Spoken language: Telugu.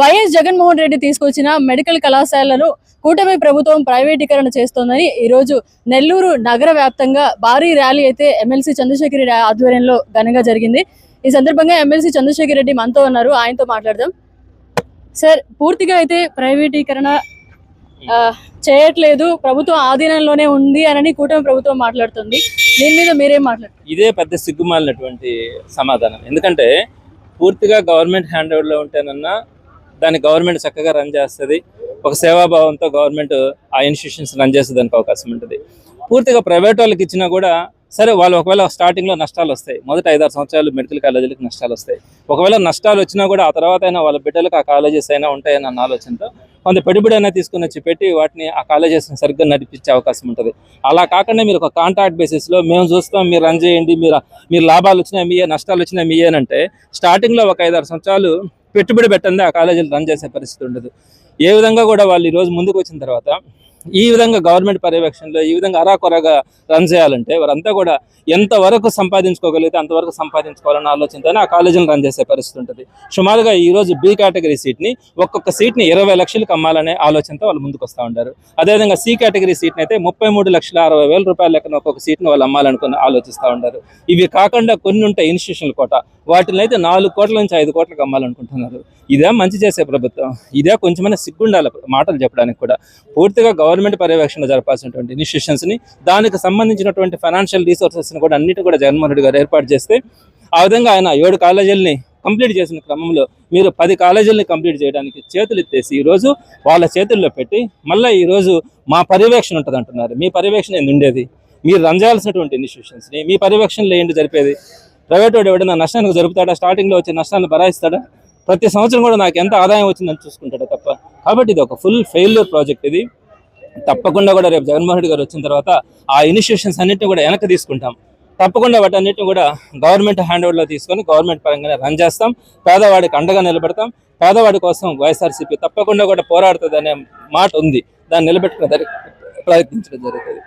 వైఎస్ జగన్మోహన్ రెడ్డి తీసుకొచ్చిన మెడికల్ కళాశాలను కూటమి ప్రభుత్వం ప్రైవేటీకరణ చేస్తోందని ఈ రోజు నెల్లూరు నగర వ్యాప్తంగా భారీ ర్యాలీ అయితే ఎమ్మెల్సీ చంద్రశేఖర్ రెడ్డి ఆధ్వర్యంలో ఘనంగా జరిగింది. ఈ సందర్భంగా ఎమ్మెల్సీ చంద్రశేఖర్ రెడ్డి మనతో ఉన్నారు. ఆయనతో మాట్లాడదాం. సార్ పూర్తిగా అయితే ప్రైవేటీకరణ చేయట్లేదు. ప్రభుత్వం ఆధీనంలోనే ఉంది అని కూటమి ప్రభుత్వం మాట్లాడుతుంది. దీని మీద మీరేం మాట్లాడుతారు? ఇదే పెద్ద సిగ్గుమాలినటువంటి సమాధానం. ఎందుకంటే పూర్తిగా గవర్నమెంట్ హ్యాండ్ ఓవర్లో ఉంటేనన్నా దాన్ని గవర్నమెంట్ చక్కగా రన్ చేస్తుంది. ఒక సేవాభావంతో గవర్నమెంట్ ఆ ఇన్స్టిట్యూషన్స్ రన్ చేసేదానికి అవకాశం ఉంటుంది. పూర్తిగా ప్రైవేట్ వాళ్ళకి ఇచ్చినా కూడా సరే వాళ్ళు ఒకవేళ స్టార్టింగ్లో నష్టాలు వస్తాయి. మొదట ఐదారు సంవత్సరాలు మెడికల్ కాలేజీలకు నష్టాలు వస్తాయి. ఒకవేళ నష్టాలు వచ్చినా కూడా ఆ తర్వాత అయినా వాళ్ళ బిడ్డలకు ఆ కాలేజెస్ అయినా ఉంటాయని అన్న ఆలోచనతో కొంత పెట్టుబడి అయినా తీసుకుని వచ్చి పెట్టి వాటిని ఆ కాలేజెస్ సరిగ్గా నడిపించే అవకాశం ఉంటుంది. అలా కాకుండా మీరు ఒక కాంట్రాక్ట్ బేసిస్లో మేము చూస్తాం మీరు రన్ చేయండి మీరు మీరు లాభాలు వచ్చినా మీయే నష్టాలు వచ్చినా మీయే అని అంటే స్టార్టింగ్లో ఒక ఐదారు సంవత్సరాలు పెట్టుబడి పెట్టండి ఆ కాలేజీలు రన్ చేసే పరిస్థితి ఉండదు. ఏ విధంగా కూడా వాళ్ళు ఈ రోజు ముందుకు వచ్చిన తర్వాత ఈ విధంగా గవర్నమెంట్ పర్యవేక్షణలో ఈ విధంగా అరాకొరగా రన్ చేయాలంటే వారంతా కూడా ఎంతవరకు సంపాదించుకోగలిగితే అంతవరకు సంపాదించుకోవాలని ఆలోచనతోనే ఆ కాలేజీని రన్ చేసే పరిస్థితి ఉంటుంది. సుమారుగా ఈ రోజు బి కేటగిరీ సీట్ని ఒక్కొక్క సీట్ని ఇరవై లక్షలకు అమ్మాలనే ఆలోచనతో వాళ్ళు ముందుకు వస్తూ ఉంటారు అదేవిధంగా సి కేటగిరీ సీట్ని అయితే ముప్పై మూడు లక్షల అరవై వేల రూపాయల లెక్కన ఒక్కొక్క సీట్ని వాళ్ళు అమ్మాలనుకుని ఆలోచిస్తూ ఉంటారు ఇవి కాకుండా కొన్ని ఉంటాయి ఇన్స్టిట్యూషన్ల కోట. వాటిని అయితే నాలుగు కోట్ల నుంచి ఐదు కోట్లకు అమ్మాలనుకుంటున్నారు. ఇదే మంచి చేసే ప్రభుత్వం. ఇదే కొంచెమైనా సిగ్గుండాలి మాటలు చెప్పడానికి కూడా. పూర్తిగా గవర్నమెంట్ గవర్నమెంట్ పర్యవేక్షణ జరపాల్సినటువంటి ఇన్స్టిట్యూషన్స్ని దానికి సంబంధించినటువంటి ఫైనాన్షియల్ రిసోర్సెస్ని కూడా అన్నిటి కూడా జగన్మోహన్ రెడ్డి గారు ఏర్పాటు చేస్తే ఆ విధంగా ఆయన ఏడు కాలేజీలని కంప్లీట్ చేసిన క్రమంలో మీరు పది కాలేజీలని కంప్లీట్ చేయడానికి చేతులు ఎత్తేసి ఈరోజు వాళ్ళ చేతుల్లో పెట్టి మళ్ళీ ఈరోజు మా పర్యవేక్షణ ఉంటుంది అంటున్నారు. మీ పర్యవేక్షణ ఏంది ఉండేది? మీరు రన్ చేయాల్సినటువంటి ఇన్స్టిట్యూషన్స్ని మీ పర్యవేక్షణలో ఏంటి జరిపేది? ప్రైవేట్ వాడు ఎవడైనా నష్టానికి జరుపుతాడా? స్టార్టింగ్లో వచ్చే నష్టాన్ని భరాయిస్తాడా? ప్రతి సంవత్సరం కూడా నాకు ఎంత ఆదాయం వచ్చిందని చూసుకుంటాడా తప్ప? కాబట్టి ఇది ఒక ఫుల్ ఫెయిల్యూర్ ప్రాజెక్ట్ ఇది. తప్పకుండా కూడా రేపు జగన్మోహన్ రెడ్డి గారు వచ్చిన తర్వాత ఆ ఇనిషియేషన్స్ అన్నింటినీ కూడా వెనక్కి తీసుకుంటాం. తప్పకుండా వాటన్నిటిని కూడా గవర్నమెంట్ హ్యాండ్ ఓవర్లో తీసుకొని గవర్నమెంట్ పరంగానే రన్ చేస్తాం. పేదవాడికి అండగా నిలబెడతాం. పేదవాడి కోసం వైఎస్ఆర్సీపీ తప్పకుండా కూడా పోరాడుతుంది అనే మాట ఉంది. దాన్ని నిలబెట్టుకునే ప్రయత్నించడం జరుగుతుంది.